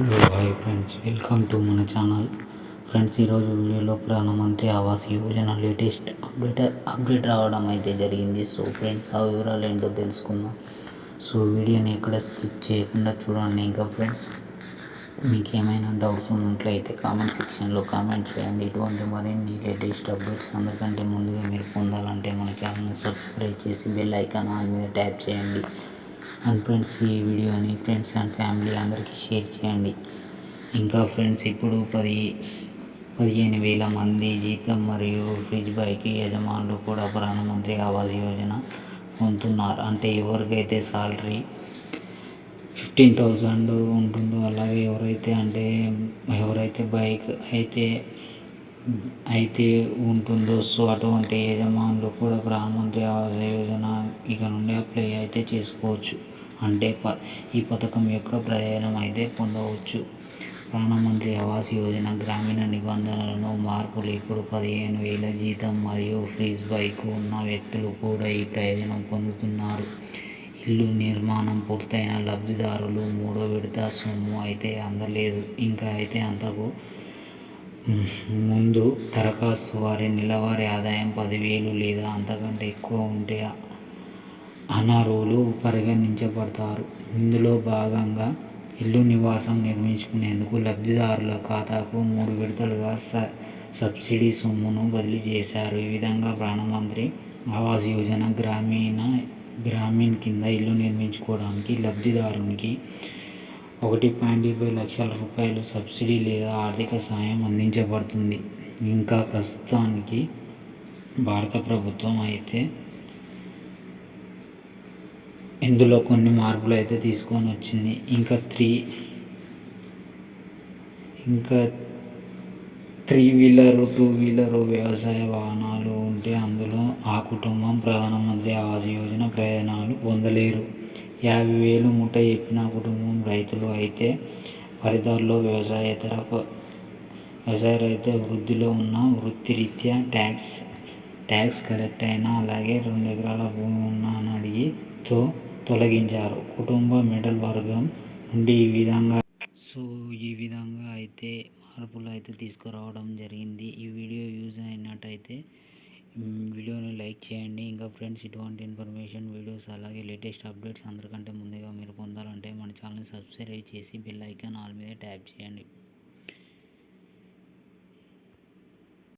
Hello hi friends welcome to మన channel friends ఈరోజు వీడియోలో Pradhan Mantri Awas Yojana latest update update రావడం అయితే జరిగింది. సో ఫ్రెండ్స్ ఆ వివరాలు ఏంటో తెలుసుకుందాం. సో వీడియోని ఎక్కడ స్కిప్ చేయకుండా చూడండి ఇంకా ఫ్రెండ్స్ మీకు ఏమైనా డౌట్స్ ఉన్నట్లయితే కామెంట్ సెక్షన్లో కామెంట్ చేయండి. ఇటువంటి మరిన్ని లేటెస్ట్ అప్డేట్స్ అందరికంటే ముందుగా మీరు పొందాలంటే మన ఛానల్ని సబ్స్క్రైబ్ చేసి బెల్ ఐకాన్ ఆన్ మీద ట్యాప్ చేయండి. అండ్ ఫ్రెండ్స్ ఈ వీడియోని ఫ్రెండ్స్ అండ్ ఫ్యామిలీ అందరికీ షేర్ చేయండి. ఇంకా ఫ్రెండ్స్ ఇప్పుడు పది పదిహేను వేల మంది జీతం మరియు ఫ్రిడ్జ్ బైక్ యజమానులు కూడా ప్రధానమంత్రి ఆవాస్ యోజన పొందుతున్నారు. అంటే ఎవరికైతే సాలరీ ఫిఫ్టీన్ థౌజండ్ ఉంటుందో అలాగే ఎవరైతే అంటే ఎవరైతే బైక్ అయితే అయితే ఉంటుందో సో అటువంటి యజమానులు కూడా ప్రధానమంత్రి ఆవాస్ యోజన ఇక నుండి అప్లై అయితే చేసుకోవచ్చు. అంటే ప ఈ పథకం యొక్క ప్రయోజనం అయితే పొందవచ్చు. ప్రధానమంత్రి ఆవాస్ యోజన గ్రామీణ నిబంధనలను మార్పులు ఇప్పుడు పదిహేను వేల జీతం మరియు ఫ్రీజ్ బైక్ ఉన్న వ్యక్తులు కూడా ఈ ప్రయోజనం పొందుతున్నారు. ఇల్లు నిర్మాణం పూర్తయిన లబ్ధిదారులు మూడో విడత సొమ్ము అయితే అందలేదు. ఇంకా అయితే అంతకు ముందు దరఖాస్తు వారి నెలవారీ ఆదాయం పదివేలు లేదా అంతకంటే ఎక్కువ ఉంటే అనర్హులు పరిగణించబడతారు. ఇందులో భాగంగా ఇల్లు నివాసం నిర్మించుకునేందుకు లబ్ధిదారుల ఖాతాకు మూడు విడతలుగా స సబ్సిడీ సొమ్మును బదిలీ చేశారు. ఈ విధంగా ప్రధానమంత్రి ఆవాస్ యోజన గ్రామీణ గ్రామీణ కింద ఇల్లు నిర్మించుకోవడానికి లబ్ధిదారునికి ఒకటి పాయింట్ ఇరవై లక్షల రూపాయలు సబ్సిడీ లేదా ఆర్థిక సాయం అందించబడుతుంది. ఇంకా ప్రస్తుతానికి భారత ప్రభుత్వం అయితే ఇందులో కొన్ని మార్పులు అయితే తీసుకొని వచ్చింది. ఇంకా త్రీ ఇంకా త్రీ వీలరు టూ వీలరు వ్యవసాయ వాహనాలు ఉంటే అందులో ఆ కుటుంబం ప్రధానమంత్రి ఆవాస్ యోజన ప్రయోజనాలు పొందలేరు. యాభై వేలు ముఠ చెప్పిన కుటుంబం రైతులు అయితే ఫలితాల్లో వ్యవసాయేతర వ్యవసాయ రైతు వృద్ధిలో ఉన్న వృత్తిరీత్యా ట్యాక్స్ ట్యాక్స్ కలెక్ట్ అయినా అలాగే రెండు ఎకరాల భూమి ఉన్నా అని అడిగి తో తొలగించారు. కుటుంబ మిడల్ వర్గం నుండి ఈ విధంగా సో ఈ విధంగా అయితే మార్పులు అయితే తీసుకురావడం జరిగింది. ఈ వీడియో యూజ్ అయినట్టయితే వీడియోని లైక్ చేయండి. ఇంకా ఫ్రెండ్స్ ఇటువంటి ఇన్ఫర్మేషన్ వీడియోస్ అలాగే లేటెస్ట్ అప్డేట్స్ అందరికంటే ముందుగా మీరు పొందాలంటే మన ఛానల్ని సబ్స్క్రైబ్ చేసి బెల్ ఐకాన్ ఆల్ మీద ట్యాప్ చేయండి.